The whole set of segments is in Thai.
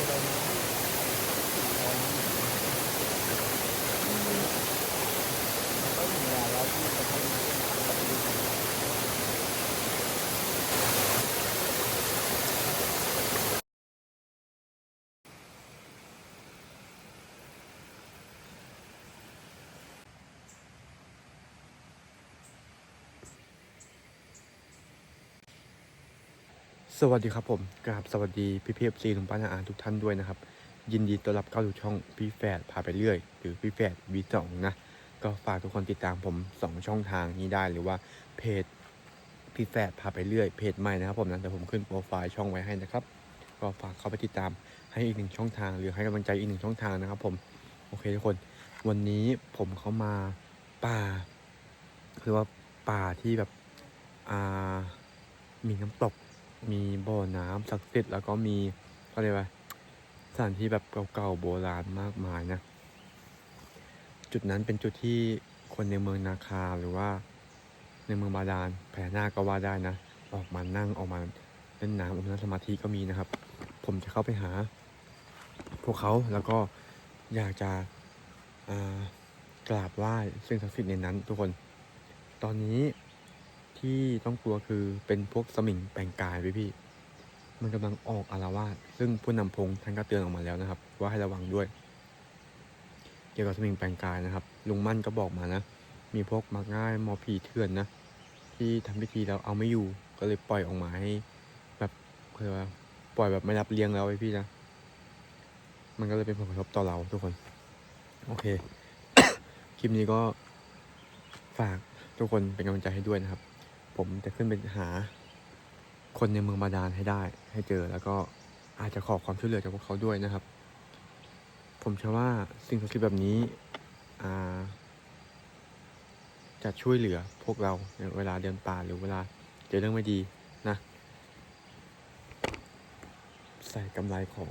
嗯，反正现在老多地。 สวัสดีครับผมกราบสวัสดีพี่พีเอฟซีลุงป้านาอาทุกท่านด้วยนะครับ ยินดีต้อนรับเข้าสู่ช่องพี่แฝดพาไปเรื่อย หรือพี่แฝดวีสองนะ ก็ฝากทุกคนติดตามผม 2 ช่องทางนี้ได้หรือว่าเพจพี่แฝดพาไปเรื่อย เพจใหม่นะครับผมนะเดี๋ยวผมขึ้นโปรไฟล์ช่องไว้ให้นะครับ ก็ฝากเข้าไปติดตามให้อีกหนึ่งช่องทาง หรือให้กำลังใจอีกหนึ่งช่องทางนะครับ ผมโอเคทุกคน วันนี้ผมเข้ามาป่าคือว่าป่าที่แบบอ่ามีน้ำตก มีบ่อน้ำศักดิ์สิทธิ์แล้วก็มีเขาเรียกว่าสถานที่แบบเก่าๆโบราณมากมายนะ จุดนั้นเป็นจุดที่คนในเมืองนาคาหรือว่า ในเมืองบาดาลแผ่นาก็ว่าได้นะ ออกมานั่งออกมาเล่นน้ำออกมานั่งสมาธิก็มีนะครับ ผมจะเข้าไปหา พวกเขาแล้วก็อยากจะกราบไหว้สิ่งศักดิ์สิทธิ์ในนั้นทุกคน ตอนนี้ ที่ต้องกลัวคือเป็นพวกสมิงแปลงกายพี่พี่มันกำลังออกอารวาสซึ่งผู้นำพงท่านก็เตือนออกมาแล้วนะครับ ว่าให้ระวังด้วย เกี่ยวกับสมิงแปลงกายนะครับ ลุงมั่นก็บอกมานะ มีพวกมักง่ายมอผีเถื่อนนะ ที่ทำพิธีแล้วเอาไม่อยู่ ก็เลยปล่อยออกมาให้ แบบคือว่าปล่อยแบบไม่รับเลี้ยงแล้วไอ้พี่นะ มันก็เลยเป็นผลกระทบต่อเราทุกคน โอเค คลิปนี้ก็ฝากทุกคนเป็นกำลังใจให้ด้วยนะครับ ผมจะขึ้นไปหา คนในเมืองบาดาลให้ได้ ให้เจอแล้วก็อาจจะขอความช่วยเหลือจากพวกเขาด้วยนะครับ ผมเชื่อว่าสิ่งศักดิ์สิทธิ์แบบนี้จะช่วยเหลือพวกเราในเวลาเดินป่าหรือเวลาเจอเรื่องไม่ดีนะ ใส่กำไรของ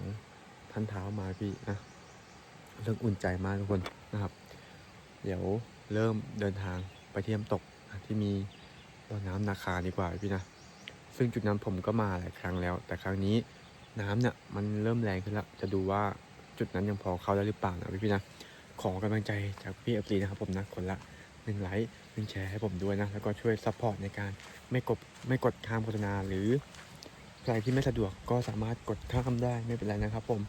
ท่านเท้ามาพี่นะเรื่องอุ่นใจมากทุกคนนะครับ เดี๋ยวเริ่มเดินทางไปที่น้ำตกที่มี บ่อน้ำนาคาดีกว่าพี่นะ ซึ่งจุดนั้นผมก็มาหลายครั้งแล้ว แต่ครั้งนี้น้ำเนี่ยมันเริ่มแรงขึ้นแล้ว จะดูว่าจุดนั้นยังพอเข้าได้หรือเปล่านะพี่พี่ๆนะ ขอกำลังใจจากพี่เอฟซีนะครับผมนะคนละหนึ่งไลค์หนึ่งแชร์ให้ผมด้วยนะ แล้วก็ช่วยซัพพอร์ตในการไม่กดไม่กดข้ามโฆษณาหรือใครที่ไม่สะดวกก็สามารถกดข้ามได้ไม่เป็นไรนะครับผม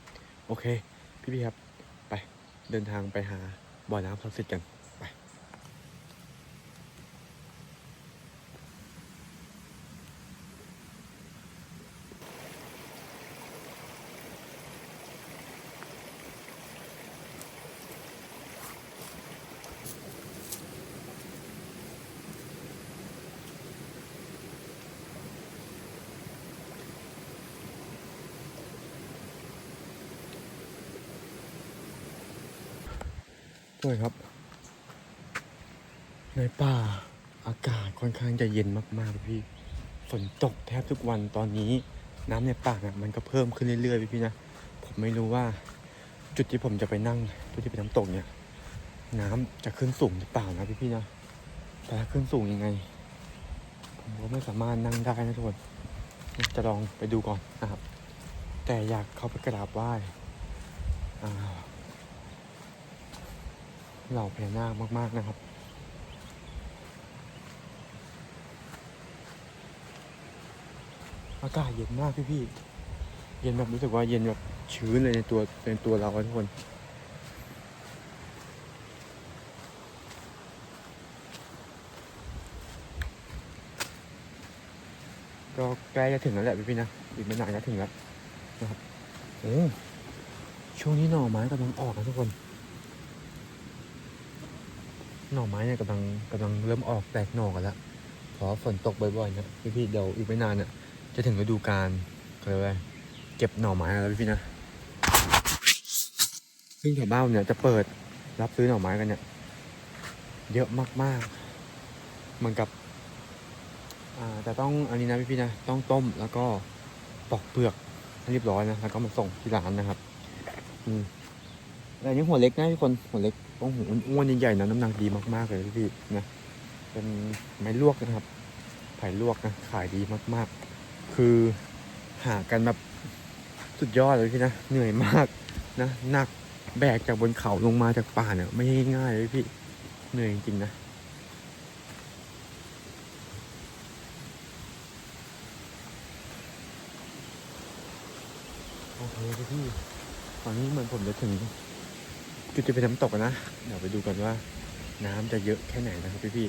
โอเค พี่พี่ๆครับ ไปเดินทางไปหาบ่อน้ำศักดิ์สิทธิ์กัน ด้วยครับ ในป่าอากาศค่อนข้างจะเย็นมากๆพี่ฝนตกแทบทุกวันตอนนี้น้ำในป่าเนี่ยมันก็เพิ่มขึ้นเรื่อยๆพี่นะผมไม่รู้ว่าจุดที่ผมจะไปนั่งจุดที่เป็นน้ำตกเนี่ย น้ำจะขึ้นสูงหรือเปล่านะพี่ๆนะแต่ถ้าขึ้นสูงยังไง ผมก็ไม่สามารถนั่งได้นะทุกคนจะลองไปดูก่อนนะครับ แต่อยากเข้าไปกราบไหว้อ่า เหล่าพญานาคมาก ๆ นะครับ อากาศเย็นมากพี่ๆ เย็นแบบรู้สึกว่าเย็นแบบชื้นเลยในตัวในตัวเราทุกคนก็ใกล้จะถึงแล้วแหละพี่ๆนะอีกไม่นานก็ถึงแล้วนะครับโอ้ช่วงนี้หน่อไม้กำลังออกนะทุกคน หน่อไม้เนี่ยกำลังกำลังเริ่มออกแตกหน่อกันแล้วเพราะฝนตกบ่อยๆนะพี่พี่ๆเดี๋ยวอีกไม่นานเนี่ยจะถึงฤดูกาลเขาเรียกว่าอะไรเก็บหน่อไม้แล้วพี่พี่นะซึ่งชาวบ้านเนี่ยจะเปิดรับซื้อหน่อไม้กันเนี่ยเยอะมากๆเหมือนกับอ่าแต่ต้องอันนี้นะพี่พี่ๆนะต้องต้มแล้วก็ปอกเปลือกให้เรียบร้อยนะแล้วก็มาส่งที่ร้านนะครับ อืม แต่อันนี้หัวเล็กนะทุกคนหัวเล็กต้องหัวอ้วนๆใหญ่ๆนะน้ำหนักดีมากๆเลยพี่นะเป็นไม้ลวกนะครับไผ่ลวกนะขายดีมากๆ คือหากันแบบสุดยอดเลยพี่นะเหนื่อยมากนะหนักแบกจากบนเขาลงมาจากป่าเนี่ยไม่ง่ายเลยพี่เหนื่อยจริงๆนะโอเคพี่ตอนนี้เหมือนผมจะถึง จุดที่เป็นน้ำตกนะ เดี๋ยวไปดูกันว่า น้ำจะเยอะแค่ไหนนะครับพี่พี่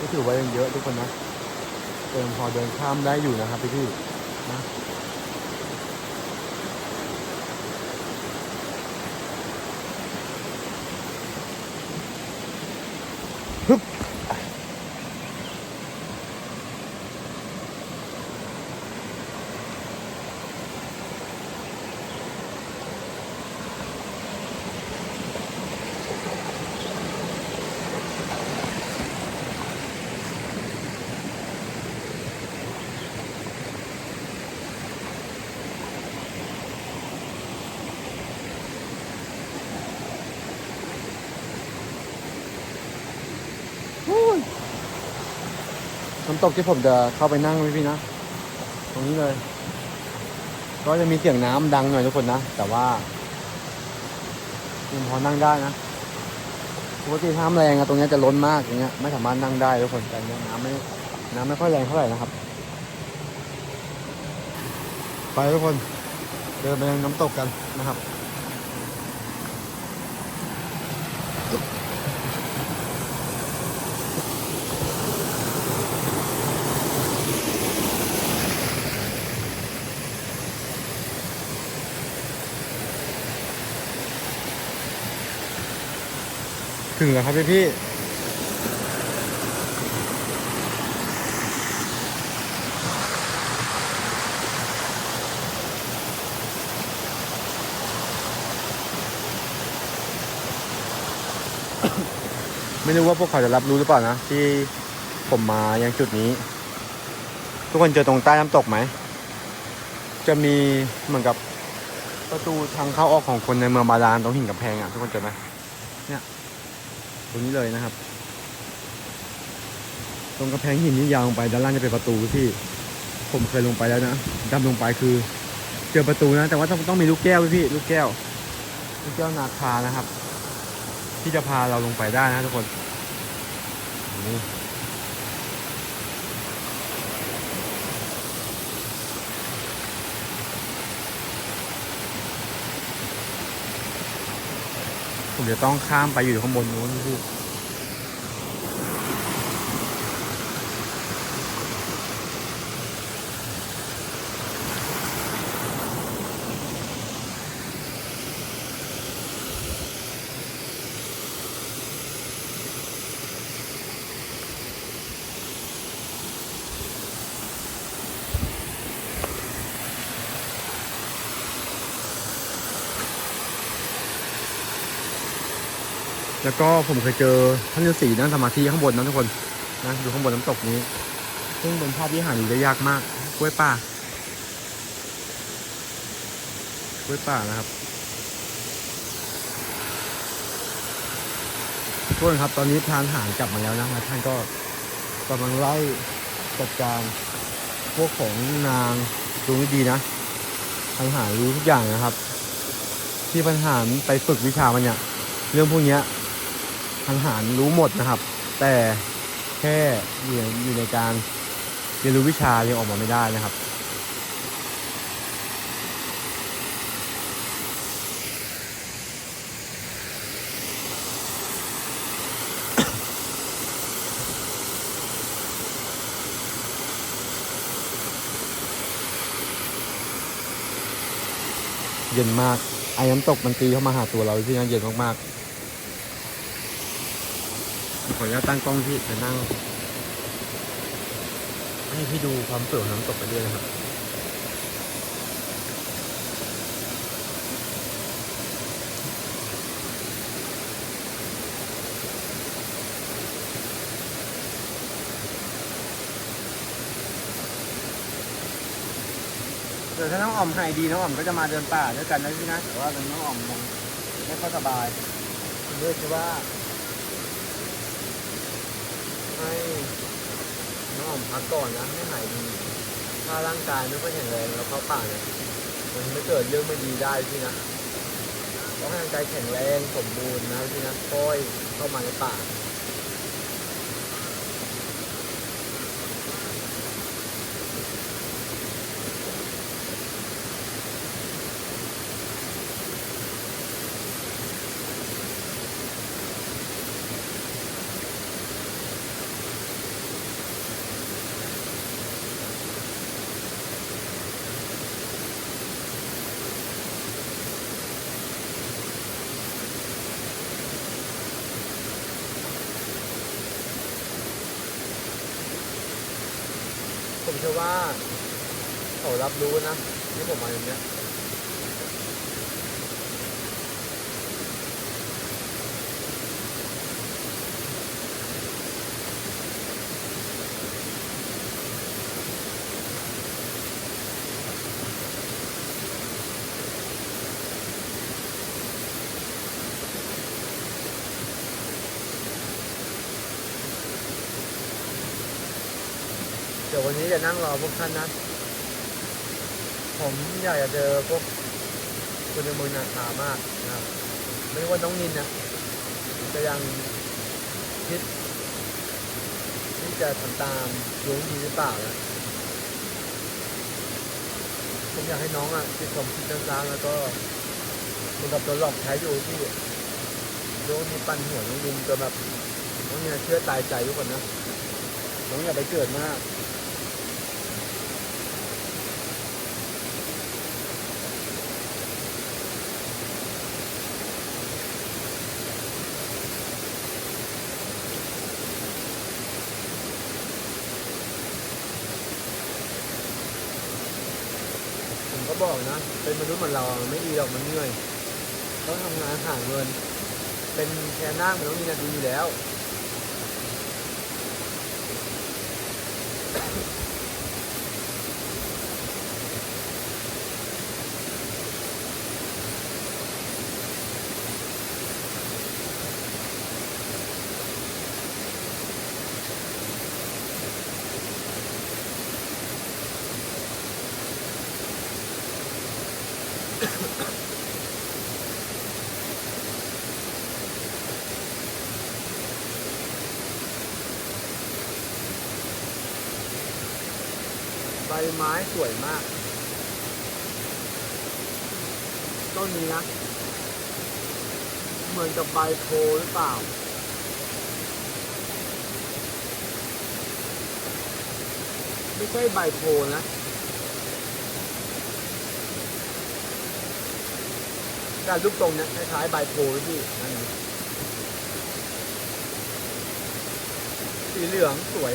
ก็ถือว่ายังเยอะทุกคนนะเดินพอเดินข้ามได้อยู่นะครับพี่พี่ๆนะฮึบน้ำ ตกที่ผมจะเข้าไปนั่งพี่พี่ๆนะ ตรงนี้เลย ก็จะมีเสียงน้ำดังหน่อยทุกคนนะ แต่ว่ายังพอนั่งได้นะปกติน้ำแรงอะตรงเนี้ยจะล้นมากอย่างเงี้ยไม่สามารถนั่งได้ทุกคนแต่เนี้ยน้ำไม่น้ำไม่ค่อยแรงเท่าไหร่นะครับ ไปทุกคนเดินไปยังน้ำตกกันนะครับ ถึงแล้วครับพี่พี่ไม่รู้ว่าพวกเขาจะรับรู้หรือเปล่านะ ที่ผมมายังจุดนี้ ทุกคนเจอตรงใต้น้ำตกไหม จะมีเหมือนกับประตูทางเข้าออกของคนในเมืองบาดาลตรงหินกับแพงอะทุกคนเจอไหมเนี่ย ตรงนี้เลยนะครับ ตรงกระแพงหินนี่ยาวลงไปด้านล่างจะเป็นประตูที่ผมเคยลงไปแล้วนะดำลงไปคือ เจอประตูนะ แต่ว่าต้องต้องมีลูกแก้วพี่ลูกแก้ว ลูกแก้วนาคานะครับ ที่จะพาเราลงไปได้นะทุกคน ผมจะต้องข้ามไปอยู่ข้างบนนู้นพี่ แล้วก็ผมเคยเจอท่านฤาษีนั่งสมาธิข้างบนนะทุกคนนะอยู่ข้างบนน้ำตกนี้ ซึ่งเป็นภาพที่หาดูได้ยากมากกล้วยป่ากล้วยป่านะครับทุกคนครับตอนนี้พรานหารกลับมาแล้วนะท่านก็กำลังไล่จัดการพวกของนางดูไม่ดีนะพันหารรู้ทุกอย่างนะครับ ที่พันหาไปฝึกวิชามันเนี่ยเรื่องพวกเนี้ย ทางหารรู้หมดนะครับ แต่แค่อยู่ในอยู่ในการเรียนรู้วิชายังออกมาไม่ได้นะครับเย็นมากไอ้น้ำตกมันตีเข้ามาหาตัวเราที่นั่นเย็นมากๆ ออนุญาตตั้งกล้องที่จะนั่ง ให้พี่ดูความสวยของน้ำตกไปเรื่อยนะครับเดี๋ยวถ้าน้องอ๋อมหายดีน้องอ๋อมก็จะมาเดินป่าด้วยกันนะพี่นะแต่ว่าน้องอ๋อมยังไม่ค่อยสบายเลยคิดว่า ให้น้องอ๋อมพักก่อนนะให้หายดี ถ้าร่างกายไม่ค่อยแข็งแรงแล้วเข้าป่าเนี่ยมันไม่เกิดเรื่องไม่ดีได้พี่นะต้องให้ร่างกายแข็งแรงสมบูรณ์นะพี่นะค่อยเข้ามาในป่า ผมเชื่อ ว่าเขารับรู้นะที่ผมมาอย่างเนี้ยเดี๋ยววันนี้จะนั่งรอพวกท่านนะ ผมอยากจะเจอพวกคนในมือนาคามากนะครับ ไม่ว่าน้องนินนะจะยังคิดที่จะทำตามลุงดีหรือเปล่านะผมอยากให้น้องอะคิดผมคิดซ้ำๆแล้วก็เหมือนกับตัวหลอกใช้อยู่ที่ลุงมีปันหัวน้องนินจนแบบน้องเนินเชื่อตายใจทุกคนนะน้องอย่าไปเกิดมาก บอกนะ เป็นมนุษย์เหมือนเราไม่ดีหรอกมันเหนื่อยต้องทำงานหาเงิน เป็นแค่นั่งมันต้องมีนาทีอยู่แล้ว ใบไม้สวยมาก ต้นนี้นะ เหมือนกับใบโพหรือเปล่า ไม่ใช่ใบโพนะการรูปทรงเนี่ยคล้ายๆใบโพเลยพี่นั่นเองสีเหลืองสวย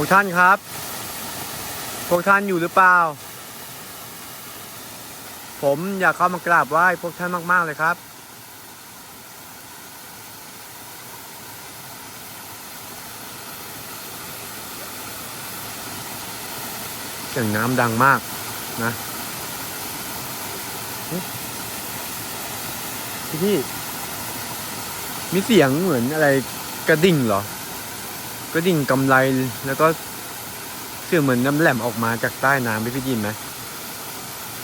วกท่านครับ พวกท่านอยู่หรือเปล่า ผมอยากเข้ามากราบไหว้พวกท่านมาก ๆ เลยครับ เสียงน้ำดังมากนะพี่พี่มีเสียงเหมือนอะไรกระดิ่งเหรอ กระดิ่งกำไรแล้วก็เสียงเหมือนน้ำแหลมออกมาจากใต้น้ำพี่พี่ยินไหม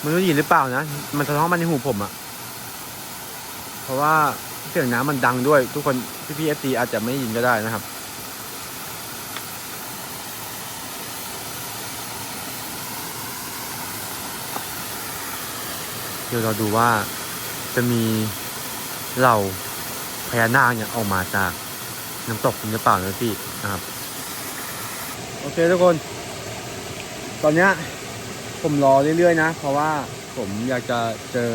มันรู้ยินหรือเปล่านะ มันสะท้อนมาในหูผมอะเพราะว่าเสียงน้ำมันดังด้วย ทุกคนพี่พี่เอฟซีอาจจะไม่ยินก็ได้นะครับเดี๋ยวเราดูว่าจะมีเหล่าพญานาคเนี่ยออกมาจาก น้ำตกหรือเปล่านะพี่นะครับ โอเคทุกคน ตอนเนี้ยผมรอเรื่อยๆนะ เพราะว่าผมอยากจะเจอ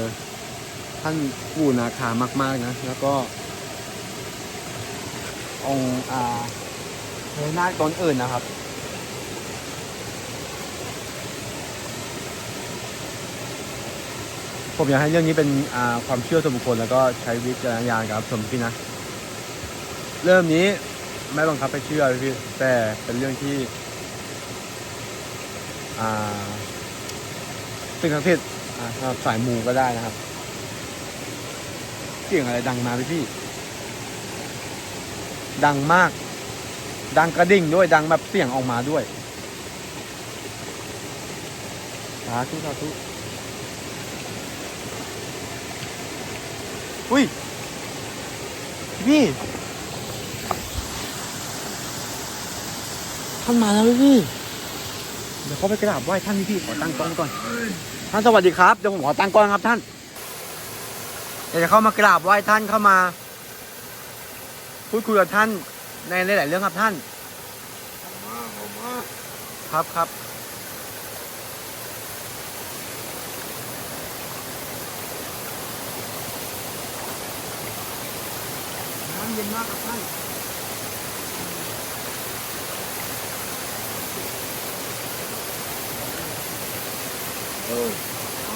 ท่านปู่นาคามาก ๆนะ แล้วก็องอ่าพญานาคตนอื่นนะครับผมอยากให้เรื่องนี้เป็นความเชื่อส่วนบุคคลแล้วก็ใช้วิจารณญาณครับชมพี่นะ เริ่มนี้ไม่บังคับให้เชื่อพี่แต่เป็นเรื่องที่อ่าสิ่งศักดิ์สิทธิ์อ่าสำหรับสายมูก็ได้นะครับ เสียงอะไรดังมาพี่พี่ดังมาก ดังกระดิ่งด้วยดังแบบเสียงออกมาด้วยสาธุสาธุอุ้ยพี่ ท่านมาแล้วพี่ เดี๋ยวเขาไปกราบไหว้ท่านพี่ขอตั้งกล้องก่อน ท่านสวัสดีครับ เดี๋ยวผมขอตั้งกล้องครับท่านเดี๋ยวจะเข้ามากราบไหว้ท่านเข้ามา พูดคุยกับท่านในหลายๆเรื่องครับท่าน ครับครับ น้ำเย็นมากครับท่าน เออท่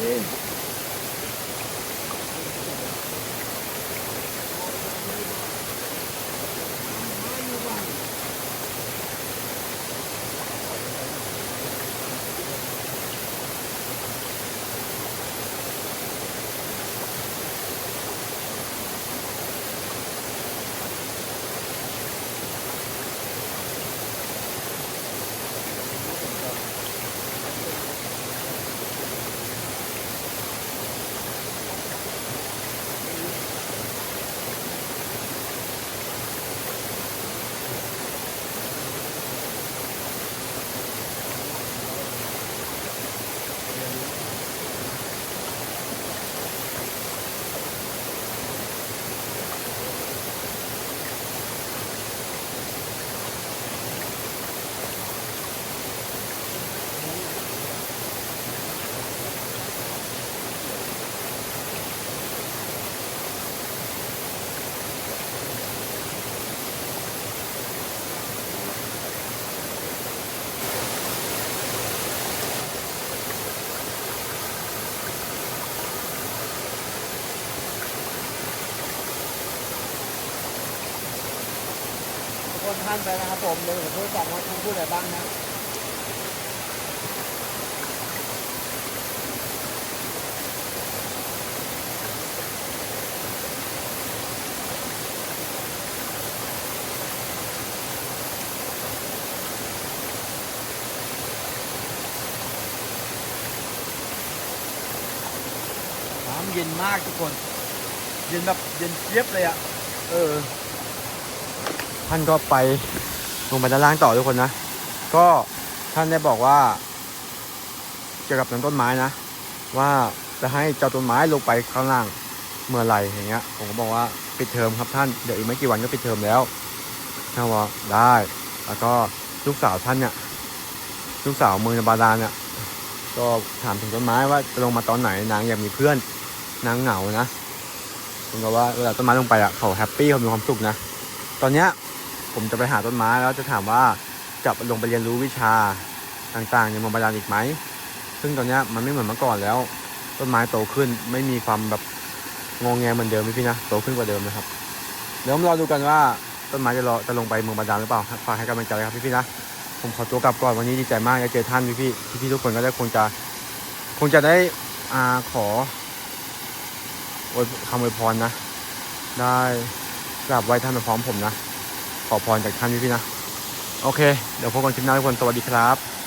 Yeah. ษท่านไปนะครับผมเดี๋ยวผมพูดก่อนว่าท่านพูดอะไรบ้างนะน้ำเย็นมากทุกคน เย็นแบบเย็นเจี๊ยบเลยอะ เออ ท่านก็ไป ลงไปด้านล่างต่อทุกคนนะ ก็ท่านได้บอกว่า เกี่ยวกับน้ำต้นไม้นะ ว่าจะให้เจ้าต้นไม้ลงไปข้างล่างเมื่อไหร่อย่างเงี้ย ผมก็บอกว่าปิดเทอมครับท่านเดี๋ยวอีกไม่กี่วันก็ปิดเทอมแล้วท่านว่าได้ แล้วก็ลูกสาวท่านเนี่ยลูกสาวเมืองบาดาลเนี่ยก็ถามถึงต้นไม้ว่าจะลงมาตอนไหนนางอยากมีเพื่อนนางเหงานะผมก็ว่าเวลาต้นไม้ลงไปอะเขาแฮปปี้เขามีความสุขนะ ตอนเนี้ย ผมจะไปหาต้นไม้แล้วจะถามว่าจะลงไปเรียนรู้วิชาต่างๆในเมืองบาดาลอีกไหม ซึ่งตอนนี้มันไม่เหมือนเมื่อก่อนแล้ว ต้นไม้โตขึ้นไม่มีความแบบงองแงเหมือนเดิมพี่นะโตขึ้นกว่าเดิมนะครับ เดี๋ยวมารอดูกันว่าต้นไม้จะรอจะลงไปเมืองบาดาลหรือเปล่าฝากให้กำลังใจครับพี่ๆนะผมขอตัวกลับก่อนวันนี้ดีใจมากได้เจอท่านพี่ๆพี่ๆทุกคนก็ได้คงจะคงจะได้อ่าขอคำอวยพรนะ ได้กราบไหว้ท่านมาพร้อมผมนะ ขอพรจากท่านพี่ๆนะ โอเค เดี๋ยวพบกันคลิปหน้าทุกคน สวัสดีครับ